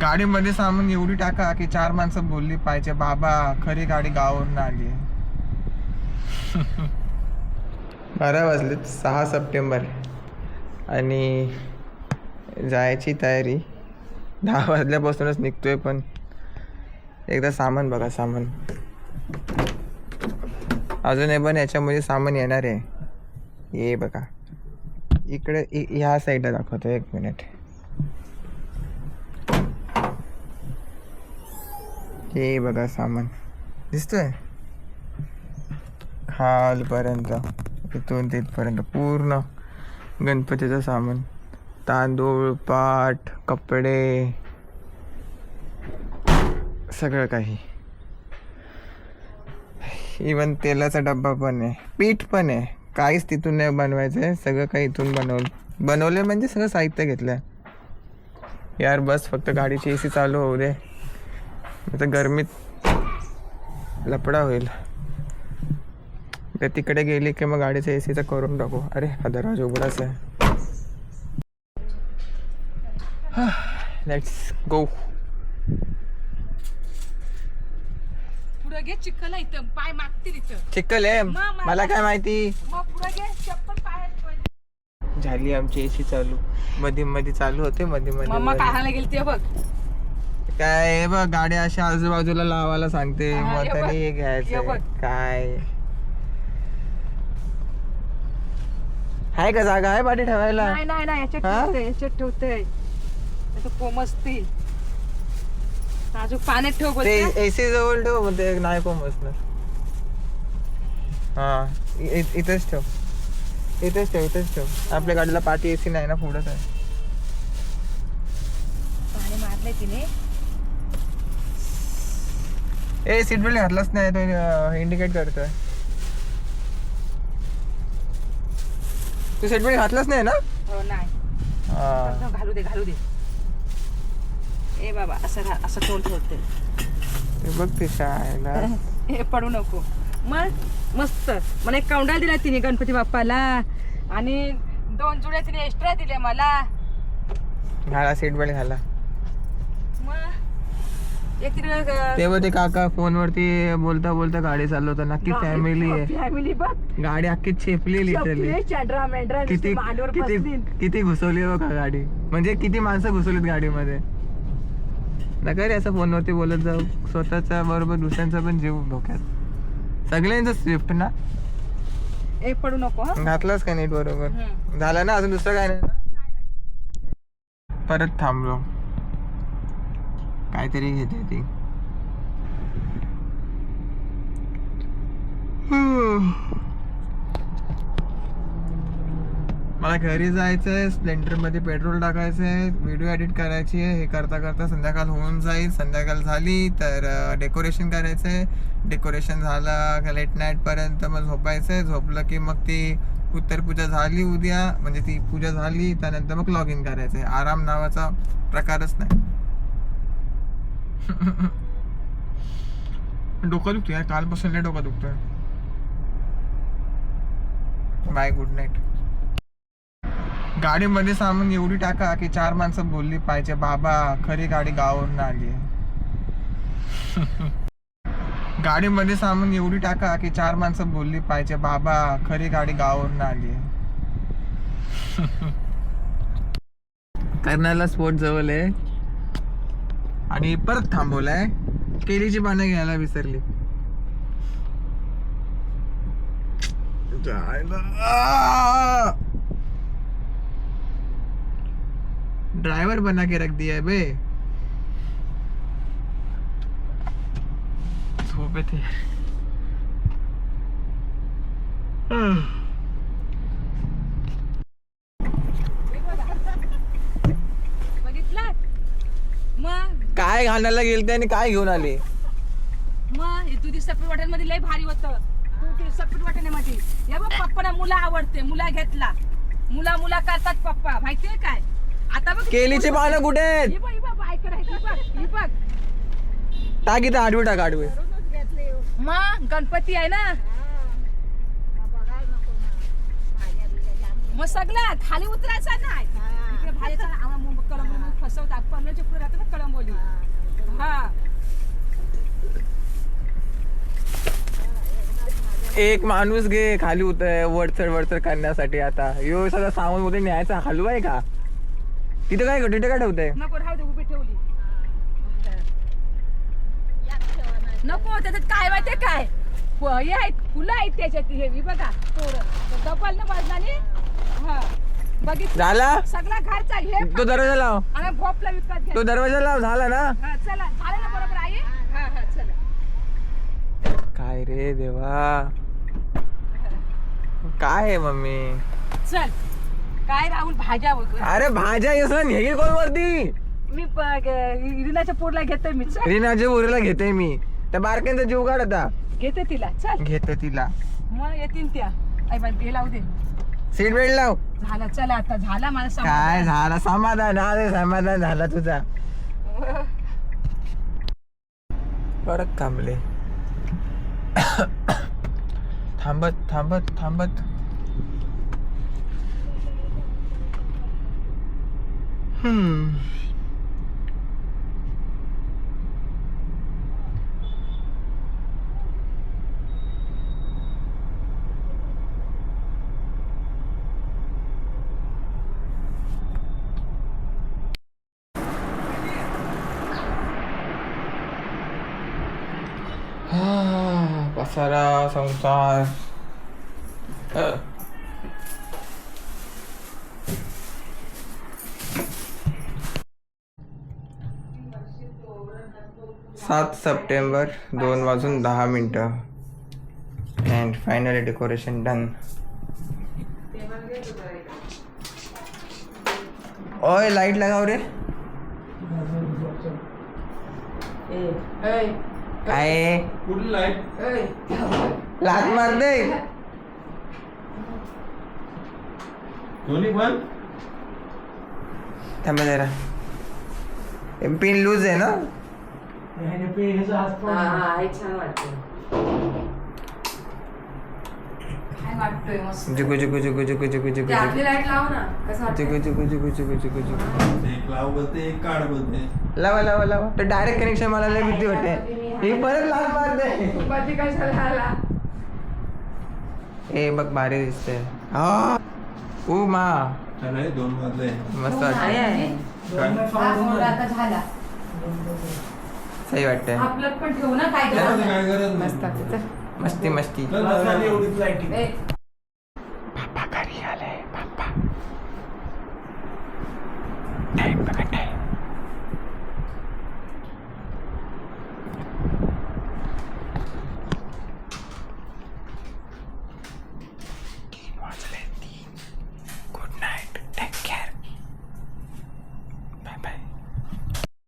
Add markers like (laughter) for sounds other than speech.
गाडीमध्ये सामान एवढी टाका की चार माणसं बोलली पाहिजे बाबा खरी गाडी गावावरून आली. (laughs) बारा वाजले सहा सप्टेंबर. आणि जायची तयारी. दहा वाजल्यापासूनच निघतोय पण एकदा सामान बघा सामान. अजूनही पण याच्यामध्ये सामान येणार आहे. ये बघा. इकडे इ- ह्या साईडला दाखवतो एक मिनिट. हे बघा सामान. दिसतोय? खालपर्यंत इथून तिथपर्यंत पूर्ण गणपतीचं सामान. तांदूळ पाट कपडे सगळं काही. इवन तेलाचा डब्बा पण आहे. पीठ पण आहे. काहीच तिथून नाही बनवायचं आहे. सगळं काही इथून बनवलं बनवलं म्हणजे सगळं साहित्य घेतलं यार बस फक्त गाडीची ए सी चालू होऊ दे. आता गरमीत लपडा होईल. तर तिकडे गेली की मग गाडीचं ए सीचं करून टाकू. अरे हा दरवाजा उघडाच आहे. (sighs) लेट्स गो चिखल आहे? मला- काय माहिती. झाली आमची एसी चालू. मध्ये मध्ये चालू होते मध्ये मध्ये काय हाणायला गेली ते बघ. काय हे बघ गाड्या अशा आजूबाजूला लावायला सांगते. हा, मग हे बघ, हे हे घ्यायचं बघ. काय? आहे का जागा? आहे पाठी ठेवायला? नाही नाही नाही याच्यात हा? ठेवते याच्यात ठेवते. याचं कोमसतील अजून पाण्यात ठेव ते बोलते एसी जवळ ठेव मग ते नाही कोण बसणार हा इ- इ- इथेच ठेव. इथेच ठेव इथेच ठेव. आपल्या गाडीला पाठी एसी नाही ना पुढंच आहे पाणी मारले तिने. ए सीट बेल्ट घातलाच नाही तो इंडिकेट करतोय. तू सीट बेल्ट घातलाच नाही ना? हो नाही. हा. घालू दे घालू दे. ए बाबा असं घा- असं तोंड ठेवते ते बघ ते शाळेला. (laughs) हे पडू नको. मग मस्त. मला एक काउंटार दिला तिने गणपती बाप्पाला. आणि दोन जुड्या तिने एक्स्ट्रा दिल्या मला. घाला सीट बेल्ट घाला. मग? एक तिने ते काका फोनवरती बोलता बोलता गाडी चालवता नक्की फॅमिली आहे. फॅमिली बघ. गाडी अख्खी मेंढरा किती किती. किती घुसवली बघा गाडी. म्हणजे किती माणसं घुसवलीत गाडीमध्ये. नका रे असं फोनवरती बोलत जाऊ. स्वतःच्या बरोबर दुसऱ्यांचा पण जीव धोक्यात. सगळ्यांचं स्विफ्ट ना? ए पडू नको हं? घातलाच का नीट बरोबर. झालं ना? अजून दुसरं काय नाही? परत थांबलो. काहीतरी घेते ती. मला घरी जायचं आहे स्प्लेंडरमध्ये पेट्रोल टाकायचं आहे व्हिडिओ एडिट करायची आहे हे करता करता संध्याकाळ होऊन जाईल. संध्याकाळ झाली तर डेकोरेशन करायचं आहे डेकोरेशन झालं लेट नाईटपर्यंत मग झोपायचं आहे झोपलं की मग ती उत्तर पूजा झाली उद्या. म्हणजे ती पूजा झाली त्यानंतर मग लॉग इन करायचं आहे आराम नावाचा प्रकारच नाही. (laughs) डोकं दुखतोय यार कालपासून लय डोकं दुखतोय. बाय गुड नाईट गाडीमध्ये सामान एवढी टाका की चार माणसं बोलली पाहिजे बाबा खरी गाडी गावावरून आली (laughs) गाडीमध्ये सामान एवढी टाका की चार माणसं बोलली पाहिजे बाबा खरी गाडी गावावरून आली (laughs) कर्नाला स्पोर्ट जवळ आहे. आणि परत थांबवलाय. केळीची पानं घ्यायला विसरली. ड्राइवर बना के रख दिया है बे. झोपे थे बघितलं मग काय घालण्याला गेलते आणि काय घेऊन आले? मग हे तुझी सपीट वाटणमध्ये लय भारी होतं. तू ती सपीट बघ पप्पाला मुला आवडते मुला घेतला. मुला मुला करतात पप्पा माहितीये काय? आता बघ केलीची पानं कुठे आहेत? ही बघ ही बघ बायकडे आहे, ही बघ ही बघ. टाक इथं आडवी टाक आडवी. मग गणपती आहे ना? मग सगळं खाली उतरायचं नाही. कळंबोली फसवतात. पन्नाची पुढे राहते ना कळंबोली. हा एक माणूस घे खाली होत आहे वडचड वडचड करण्यासाठी आता. यो सगळं सामानमध्ये न्यायचा हलवा आहे का? तिथे काय तिथे काय ठेवत आहे नको त्याच्यात काय माहितीये काय? फळी आहेत फुलं आहेत त्याच्यात हे बघा तोरण डबल ना बजनाने बघितलं? झाला? सगळा घरचा हे तो दरवाजा लाव. आणि भोपला विकत घ्या तो दरवाजा लाव झाला ना? हा चला. झालं ना बरोबर आई? हा हा चला. काय रे देवा? काय आहे मम्मी? चल. काय राहुल भाज्या वगैरे? अरे भाज्या येसन हे कोण वरती मी प- ग- इरिनाच्या पोरला घेतोय मी. चल. रिनाच्या बोरीला घेते मी. त्या बारक्यांचा जीव काढ आता. घेते तिला. चल. घेते तिला. मग येतील त्या. आई बाई हे लावू दे. सीट बेल्ट लाव. झाला चला आता झाला मला काय समाधान. झाला? समाधान अरे समाधान झाला तुझा. परत थांबले. थांबत थांबत थांबत. हम्म. सारा संसार सात सप्टेंबर दोन वाजून दहा मिनटं. अँड फायनली डेकोरेशन डन ओय लाइट लगाव रे. काय? कुठली लाइट लात मार दे. दोन्ही पण? थांबा जरा. पिन लूज आहे ना? काय वाटतोय मस्त. जुगु जुगु जुगु जुगु जुगु जुगु जुगु. लाइट लाव ना कसं जुगु जुगु जुगु जुगु जुगु जुगु. एक लाव बोलते एक काढ बोलते. लावा लावा लावा. तर डायरेक्ट कनेक्शन मला लय भीती वाटते. ही परत लात मार दे कशाला ए बघ भारी दिसते हा ओ मा. हे दोन मस्त वाटते आता झाला. सही वाटते आपलं पण ठेवू ना काय गरज? मस्त. चल. मस्ती मस्ती.